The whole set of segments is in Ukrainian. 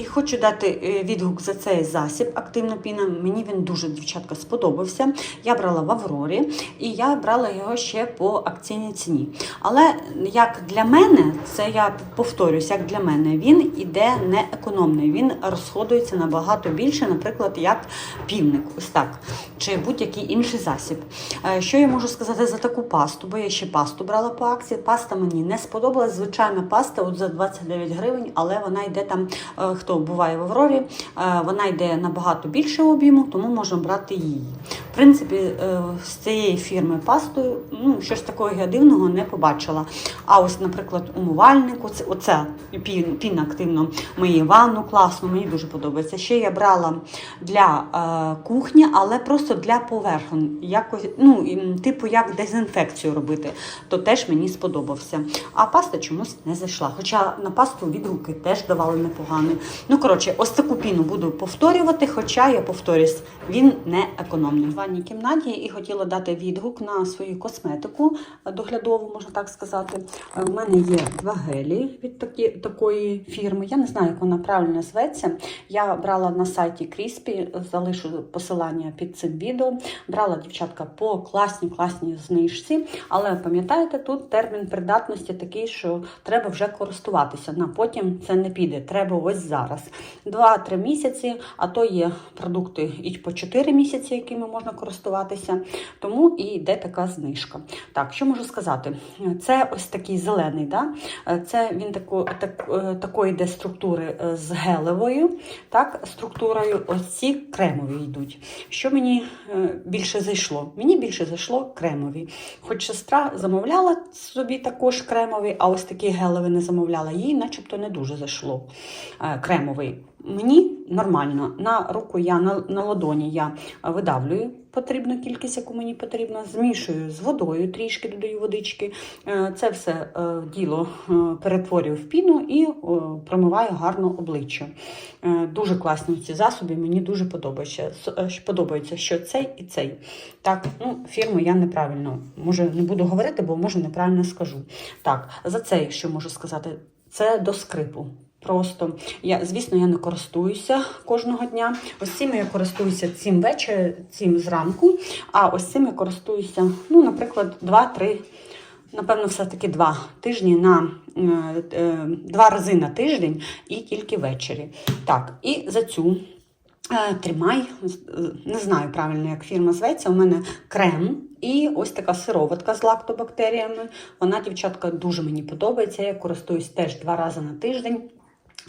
І хочу дати е, відгук за цей засіб активна піна. Мені він дуже дівчатка сподобався. Я брала в Аврорі і я брала його ще по акційній ціні. Але як для мене, це я повторюсь, як для мене, він іде не економний. Він розходується набагато більше, наприклад, як півник, ось так, чи будь-який інший засіб. Е, Що я можу сказати за таку пасту? Бо я ще пасту брала по акції. Паста мені не сподобалась. Звичайна паста, от за 29 гривень, але вона йде там, е, хто буває в Аврорі, е, вона йде набагато більше об'єму, тому можна брати її. В принципі, е, з цієї фірми пастою ну, щось такого я дивного не побачила. А ось, наприклад, умивальнику, це оце пін, піна активно миє ванну, класно, мені дуже подобається. Ще я брала для е, кухні, але просто для поверхонь, якось, ну, типу як дезінфекцію робити, то теж мені сподобався. А паста чомусь не зайшла. Хоча на пасту відгуки теж давали непогані. Ну, коротше, ось таку піну буду повторювати, хоча я повторюсь, він не економний. В ванній кімнаті і хотіла дати відгук на свою косметику е, доглядову, можна так сказати. Е, В мене є два гелі від такі, такої фірми. Я не знаю, як вона правильно зветься. Я брала на сайті Кріспі, залишу посилання під цим відео. Брала дівчатка по класній класній знижці. Але пам'ятаєте, тут термін придатності такий, що треба вже користуватися. На потім це не піде. Треба ось зараз. 2-3 місяці, а то є продукти і по 4 місяці, якими можна користуватися. Тому і йде така знижка. Так, що можу сказати? Це ось такий зелений, да? це він тако, так, е, такої йде структури е, з гелевою, так, структурою. Ось ці кремові йдуть. Що мені е, більше зайшло? Мені більше зайшло кремові. Хоч сестра замовляла собі також кремовий, а ось такий гелевий не замовляла, їй начебто не дуже зайшло кремовий. Мені нормально. На руку я на, на ладоні я видавлюю потрібну кількість, яку мені потрібно, змішую з водою, трішки додаю водички. Е, Це все е, діло е, перетворюю в піну і промиваю гарно обличчя. Дуже класні ці засоби, мені дуже подобається. Подобається, що цей і цей. Так, ну, фірму я неправильно може не буду говорити, бо може неправильно скажу. Так, за цей, що можу сказати, це до скрипу. Просто я, звісно, я не користуюся кожного дня. Ось цим я користуюся цим ввечері, цим зранку. А ось цим я користуюся, ну, наприклад, 2-3, напевно, все-таки два тижні на е, е, два рази на тиждень і тільки ввечері. Так, і за цю е, тримай, не знаю правильно, як фірма зветься. У мене крем. І ось така сироватка з лактобактеріями. Вона, дівчатка, дуже мені подобається. Я користуюсь теж два рази на тиждень.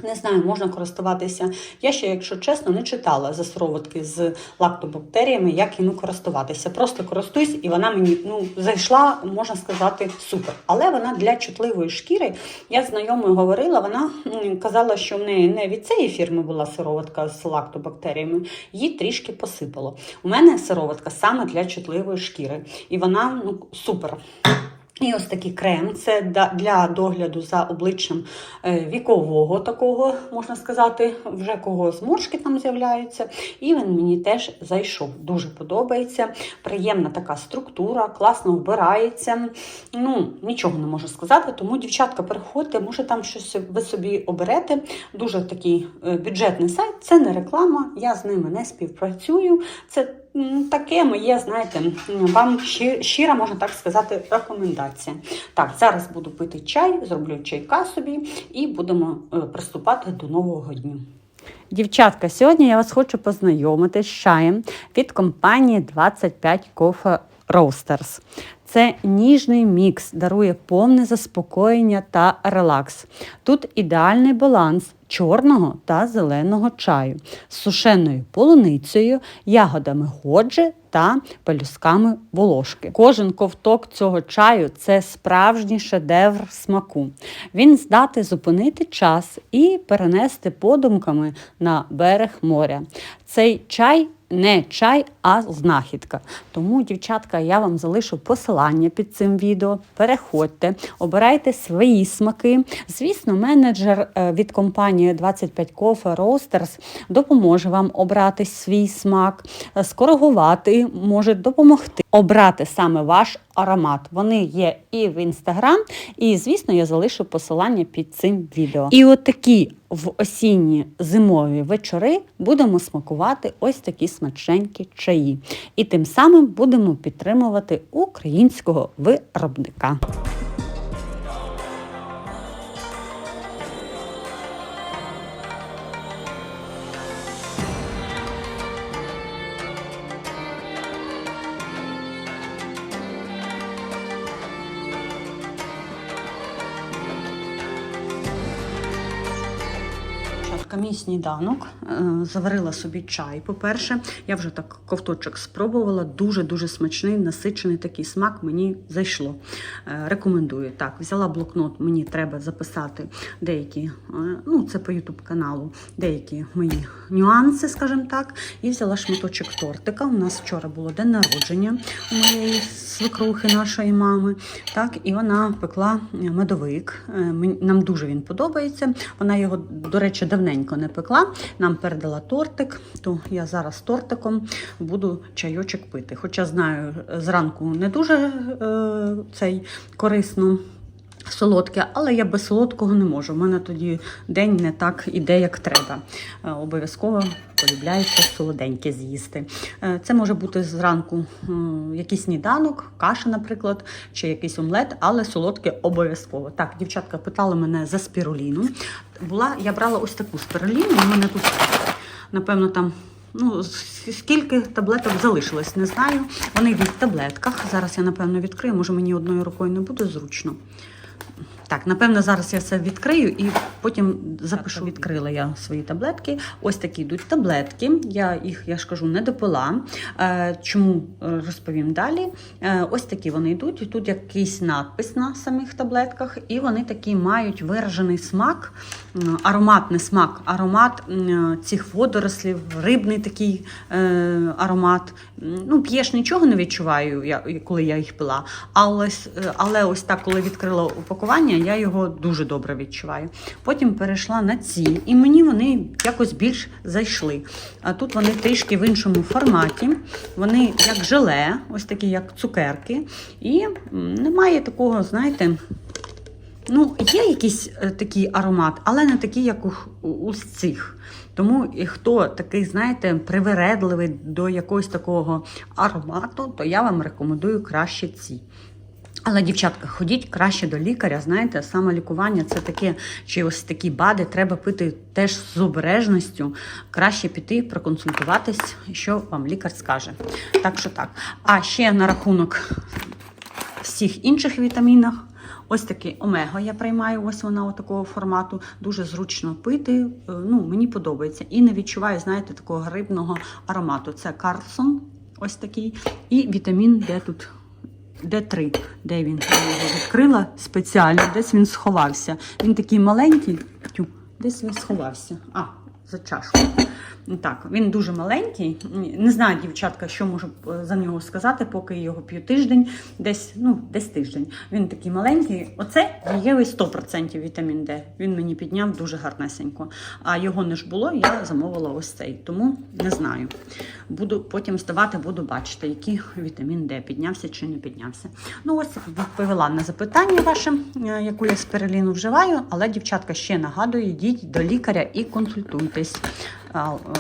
Не знаю, можна користуватися. Я ще, якщо чесно, не читала за сироватки з лактобактеріями, як їм користуватися. Просто користуюсь, і вона мені ну, зайшла, можна сказати, супер. Але вона для чутливої шкіри. Я знайомою говорила, вона казала, що в неї не від цієї фірми була сироватка з лактобактеріями, її трішки посипало. У мене сироватка саме для чутливої шкіри, і вона ну, супер. І ось такий крем це для догляду за обличчям е, вікового такого, можна сказати, вже кого зморшки там з'являються. І він мені теж зайшов. Дуже подобається. Приємна така структура, класно вбирається. Ну, нічого не можу сказати. Тому, дівчатка, переходьте, може там щось ви собі оберете. Дуже такий е, бюджетний сайт. Це не реклама, я з ними не співпрацюю. Це таке моє, знаєте, вам щира, можна так сказати, рекомендація. Так, зараз буду пити чай, зроблю чайка собі і будемо е, приступати до нового дню. Дівчатка, сьогодні я вас хочу познайомити з чаєм від компанії 25 Coffee Roasters. Це ніжний мікс, дарує повне заспокоєння та релакс. Тут ідеальний баланс чорного та зеленого чаю з сушеною полуницею, ягодами годжі та пелюсками волошки. Кожен ковток цього чаю це справжній шедевр смаку. Він здатний зупинити час і перенести подумками на берег моря. Цей чай не чай, а знахідка. Тому, дівчатка, я вам залишу посилання під цим відео. Переходьте, обирайте свої смаки. Звісно, менеджер е, від компанії 25 Coffee Roasters допоможе вам обрати свій смак, е, скоригувати, може допомогти обрати саме ваш аромат. Вони є і в інстаграм, і звісно, я залишу посилання під цим відео. І от такі в осінні зимові вечори будемо смакувати ось такі смачненькі чаї. І тим самим будемо підтримувати українського виробника. Дівчатка, мій сніданок. Е, Заварила собі чай. По-перше, я вже так ковточок спробувала. Дуже-дуже смачний, насичений такий смак мені зайшло. Е, Рекомендую. Так, взяла блокнот, мені треба записати деякі, е, ну це по Ютуб каналу, деякі мої нюанси, скажімо так. І взяла шматочок тортика. У нас вчора було день народження у моєї свекрухи, нашої мами. Так, і вона пекла медовик. Нам дуже він подобається. Вона його, до речі, давненько не пекла. Нам передала тортик, то я зараз тортиком буду чайочок пити. Хоча знаю, зранку не дуже е, цей корисно. Солодке, але я без солодкого не можу. У мене тоді день не так іде, як треба. Е, Обов'язково полюбляється солоденьке з'їсти. Е, Це може бути зранку якийсь сніданок, каша, наприклад, чи якийсь омлет, але солодке обов'язково. Так, дівчатка питали мене за спіруліну. Була, я брала ось таку спіруліну, у мене тут, напевно, там. Ну, скільки таблеток залишилось, не знаю. Вони в таблетках. Зараз я, напевно, відкрию. Може, мені одною рукою не буде зручно. Так, напевно, зараз я це відкрию і потім запишу. Відкрила я свої таблетки. Ось такі йдуть таблетки. Я їх, я ж кажу, не допила. Е, Чому е, розповім далі? Е, Ось такі вони йдуть. Тут якийсь надпис на самих таблетках, і вони такі мають виражений смак, ароматний смак, аромат цих водорослів, рибний такий е, аромат. Ну, п'єш нічого не відчуваю, коли я їх пила. Але, е, але ось так, коли відкрила упакування, я його дуже добре відчуваю. Потім перейшла на ці, і мені вони якось більш зайшли. А тут вони трішки в іншому форматі. Вони як желе, ось такі, як цукерки. І немає такого, знаєте. Ну, є якийсь е, такий аромат, але не такий, як у, у, цих. Тому і хто такий, знаєте, привередливий до якогось такого аромату, то я вам рекомендую краще ці. Але, дівчатка, ходіть краще до лікаря. Знаєте, самолікування це таке, чи ось такі бади треба пити теж з обережністю. Краще піти, проконсультуватись, що вам лікар скаже. Так що так. А ще на рахунок всіх інших вітамінах. Ось такий омега я приймаю, ось вона такого формату. Дуже зручно пити. е, Ну, мені подобається. І не відчуваю, знаєте, такого грибного аромату. Це Карлсон, ось такий. І вітамін, де тут Д3, де він Я його відкрила спеціально, десь він сховався. Він такий маленький, десь він сховався. А, за чашку. Так, він дуже маленький. Не знаю, дівчатка, що можу е, за нього сказати, поки його п'ю тиждень, десь, ну, десь тиждень. Він такий маленький. Оце дієвий 100% вітамін Д. Він мені підняв дуже гарнесенько. А його не ж було, я замовила ось цей. Тому не знаю. Буду потім здавати, буду бачити, який вітамін Д піднявся чи не піднявся. Ну, ось відповіла на запитання ваше, е, яку я спираліну вживаю, але дівчатка ще нагадую, йдіть до лікаря і консультуйтесь.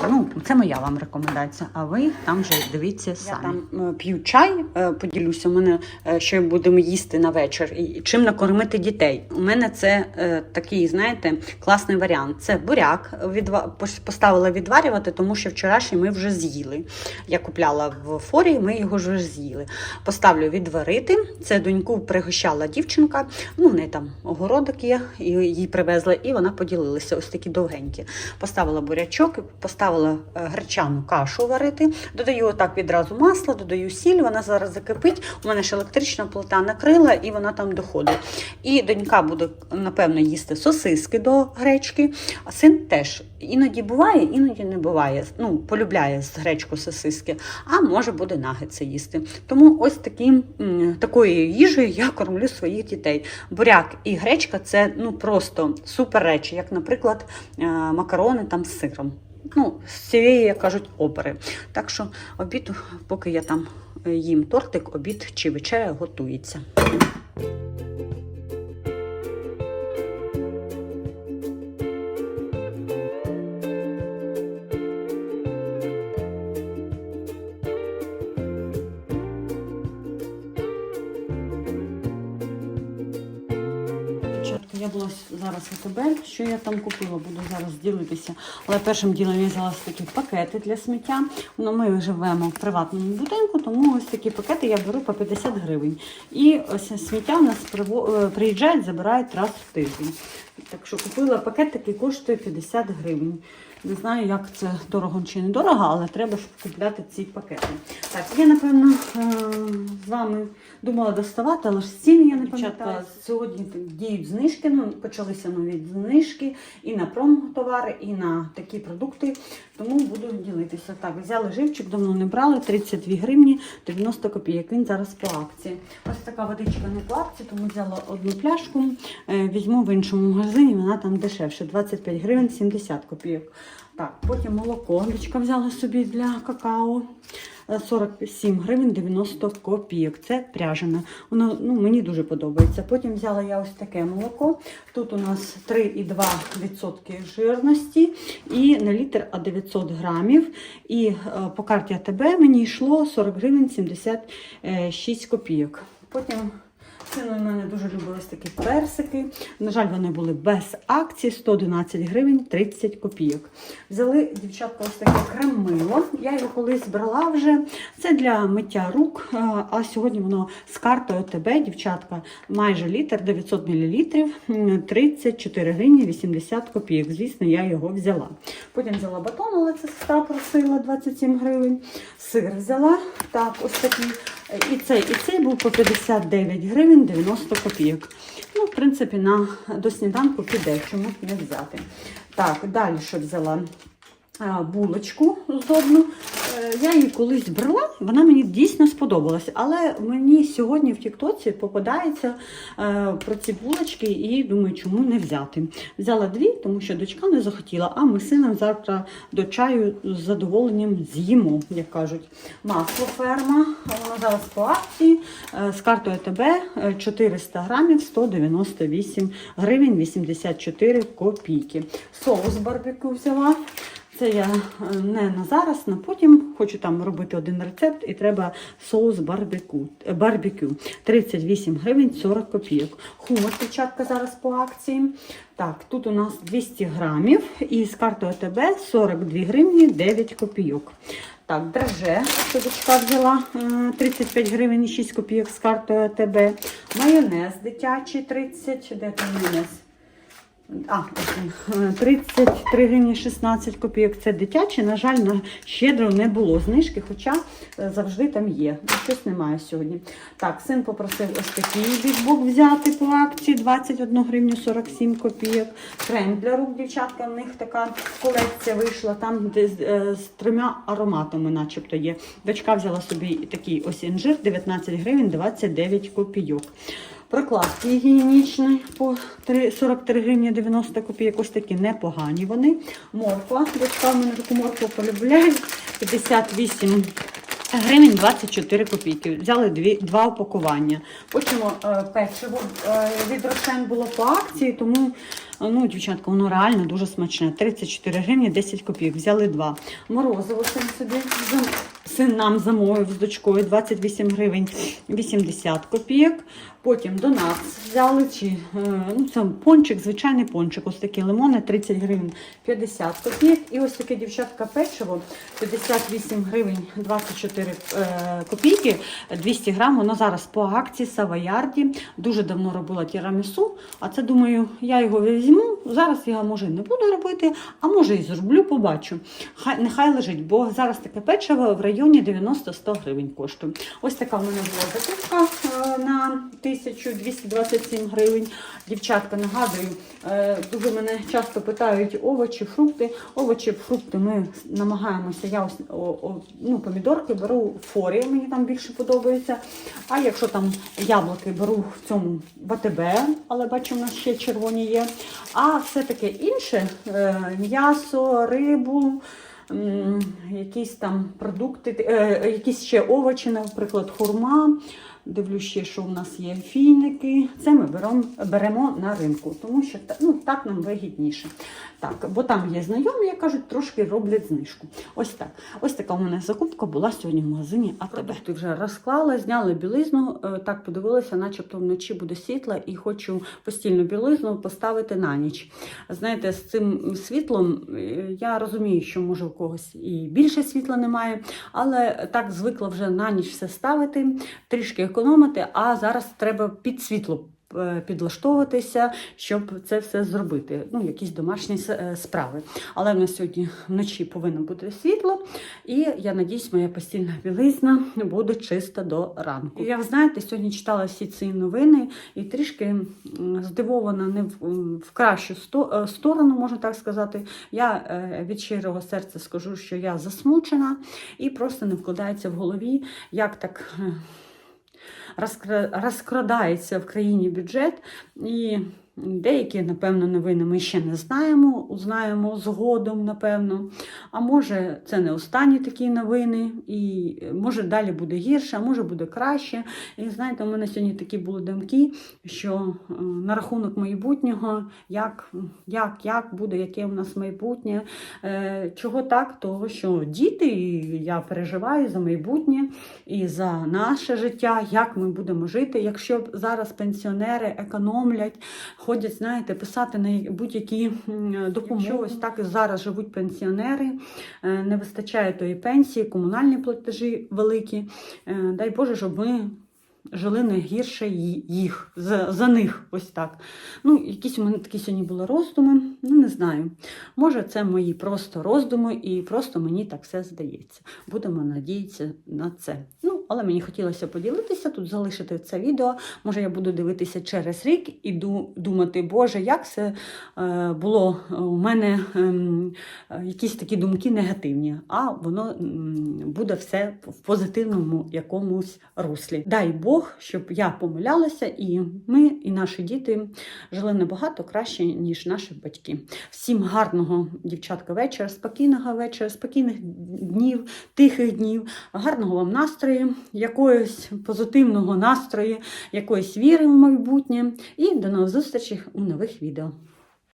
Ну, це моя вам рекомендація. А ви там вже дивіться самі. Я там е, п'ю чай, е, поділюся. У мене е, що будемо їсти на вечір, і чим накормити дітей. У мене це такий, знаєте, класний варіант. Це буряк. Відва... Поставила відварювати, тому що вчорашній ми вже з'їли. Я купляла в форі, ми його вже з'їли. Поставлю відварити. Це доньку пригощала дівчинка. Ну, в неї там огородок є, і їй привезли, і вона поділилася ось такі довгенькі. Поставила бурячок, поставила е, гречану кашу варити, додаю отак відразу масло, додаю сіль, вона зараз закипить. У мене ж електрична плита накрила і вона там доходить. І донька буде, напевно, їсти сосиски до гречки, а син теж. Іноді буває, іноді не буває. Ну, полюбляє з гречку сосиски, а може буде нагетси їсти. Тому ось таким, такою їжею я кормлю своїх дітей. Буряк і гречка це ну просто супер речі, як, наприклад, е, макарони там з сиром. Ну, з цієї, як кажуть, опери. Так що обід, поки я там е, їм тортик, обід чи вечеря готується. Що я там купила, буду зараз ділитися. Але першим ділом я взяла такі пакети для сміття. Ну, ми живемо в приватному будинку, тому ось такі пакети я беру по 50 гривень. І ось сміття у нас е, приїжджають, забирають раз в тиждень. Так що купила пакет, який коштує 50 гривень. Не знаю, як це дорого чи не дорого, але треба ж купляти ці пакети. Так, я напевно е, з вами думала доставати, але ж ціни я не пам'ятаю. Сьогодні діють знижки, ну почалися нові знижки і на промтовари, і на такі продукти. Тому буду ділитися. Так, взяли живчик, давно не брали, 32 гривні 90 копійок. Він зараз по акції. Ось така водичка не по акції, тому взяла одну пляшку. Е, Візьму в іншому магазині, вона там дешевше, 25 гривень 70 копійок. Так, потім молоко. Дочка взяла собі для какао. Е, 47 гривень 90 копійок. Це пряжене. Воно ну, мені дуже подобається. Потім взяла я ось таке молоко. Тут у нас 3,2% жирності і на літр а 900 грамів. І е, по карті АТБ мені йшло 40 гривень 76 копійок. Потім Сину в мене дуже любились такі персики. На жаль, вони були без акції 111 гривень 30 копійок. Взяли дівчатка ось таке кремило. Я його колись брала вже. Це для миття рук. а- А сьогодні воно з картою ТБ, дівчатка, майже літр, 900 мл, 34 гривні 80 копійок. Звісно, я його взяла. Потім взяла батон, але це сестра просила 27 гривень. Сир взяла. Так, ось такий. І цей, і цей був по 59 гривень 90 копійок. Ну, в принципі, на, до сніданку піде, чому не взяти. Так, далі що взяла? А, Булочку здобну. Е, Я її колись брала, вона мені дійсно сподобалась. Але мені сьогодні в Тіктоці попадається е, про ці булочки і думаю, чому не взяти. Взяла дві, тому що дочка не захотіла, а ми сином завтра до чаю з задоволенням з'їмо, як кажуть. Масло ферма, воно зараз по акції. Е, З картою ТБ е, 400 грамів 198 гривень 84 копійки. Соус барбекю взяла. Це я е, не на зараз, на потім. Хочу там робити один рецепт і треба соус барбекю. е, барбекю. 38 гривень 40 копійок. Хумус дівчатка зараз по акції. Так, тут у нас 200 грамів і з картою АТБ 42 гривні 9 копійок. Так, драже, дочка взяла е, 35 гривень і 6 копійок з картою АТБ. Майонез дитячий 30, де там майонез? А, ось він. Е, 33 гривні 16 копійок. Це дитяче. На жаль, на щедро не було знижки, хоча е, завжди там є. Ну, Щось немає сьогодні. Так, син попросив ось такий бікбук взяти по акції 21 гривню 47 копійок. Крем для рук, дівчатка, в них така колекція вийшла, там де з, е, трьома ароматами, начебто є. Дочка взяла собі такий ось інжир 19 гривень 29 копійок. Прокладки гігієнічні по три- 43 гривні 90 копійок. Ось такі непогані вони. Морква. Дочка мене таку моркву полюбляє. 58 гривень 24 копійки. Взяли дві, два упакування. Потім е, печиво е, від Рошен було по акції, тому, е, ну, дівчатка, воно реально дуже смачне. 34 гривні 10 копійок. Взяли два. Морозиво собі син нам замовив з дочкою 28 гривень 80 копійок. Потім до нас взяли чи, е, ну, це пончик, звичайний пончик. Ось такі лимони 30 гривень 50 копійок. І ось таке дівчатка печиво 58 гривень 24 е, копійки, 200 грам. Воно зараз по акції Савоярді. Дуже давно робила тірамісу, а це думаю, я його візьму. Зараз я може не буду робити, а може і зроблю, побачу. Хай нехай лежить, бо зараз таке печиво в районі 90-100 гривень коштує. Ось така в мене була закупка е, на 1227 гривень. Дівчатка, нагадую, е, дуже мене часто питають овочі, фрукти. Овочі, фрукти ми намагаємося. Я ось ну, помідорки беру форі, мені там більше подобається. А якщо там яблуки беру в цьому в АТБ, але бачу, у нас ще червоні є. А все таке інше е, м'ясо, рибу. Якісь там продукти, е, якісь ще овочі, наприклад, хурма. Дивлюсь ще, що в нас є фіники. Це ми беремо, беремо на ринку, тому що ну, так нам вигідніше. Так, бо там є знайомі, як кажуть, трошки роблять знижку. Ось так. Ось така у мене закупка була сьогодні в магазині АТБ. Продукти вже розклала, зняли білизну, е, так подивилася, начебто вночі буде світло, і хочу постільну білизну поставити на ніч. Знаєте, з цим світлом е, я розумію, що може у когось і більше світла немає, але так звикла вже на ніч все ставити, трішки економити, а зараз треба під світло підлаштовуватися, щоб це все зробити. Ну, якісь домашні е, справи. Але в нас сьогодні вночі повинно бути світло, і я надіюсь, моя постільна білизна буде чиста до ранку. Я, знаєте, сьогодні читала всі ці новини і трішки здивована не в, кращу е, сторону, можна так сказати. Я е, від щирого серця скажу, що я засмучена і просто не вкладається в голові, як так. Розкрадається в країні бюджет, і деякі, напевно, новини ми ще не знаємо, узнаємо згодом, напевно. А може, це не останні такі новини, і може далі буде гірше, а може буде краще. І знаєте, у мене сьогодні такі були думки, що е, на рахунок майбутнього, як, як, як буде, яке у нас майбутнє. Е, Чого так? Того, що діти, і я переживаю за майбутнє і за наше життя, як ми будемо жити, якщо зараз пенсіонери економлять, ходять, знаєте, писати на будь-які допомоги. Якщо ось так зараз живуть пенсіонери, е, не вистачає тої пенсії, комунальні платежі великі. Е, Дай Боже, щоб ми. Жили не гірше їх, за, за них, ось так. Ну, якісь у мене такі сьогодні були роздуми, ну не знаю. Може, це мої просто роздуми, і просто мені так все здається. Будемо надіятися на це. Ну, але мені хотілося поділитися тут, залишити це відео. Може, я буду дивитися через рік і думати, Боже, як це е, було у мене ем, якісь такі думки негативні, а воно буде все в позитивному якомусь руслі. Дай Бог, щоб я помилялася, і ми, і наші діти жили набагато краще, ніж наші батьки. Всім гарного дівчатка вечора, спокійного вечора, спокійних днів, тихих днів, гарного вам настрою, якогось позитивного настрою, якоїсь віри в майбутнє. І до нових зустрічей у нових відео.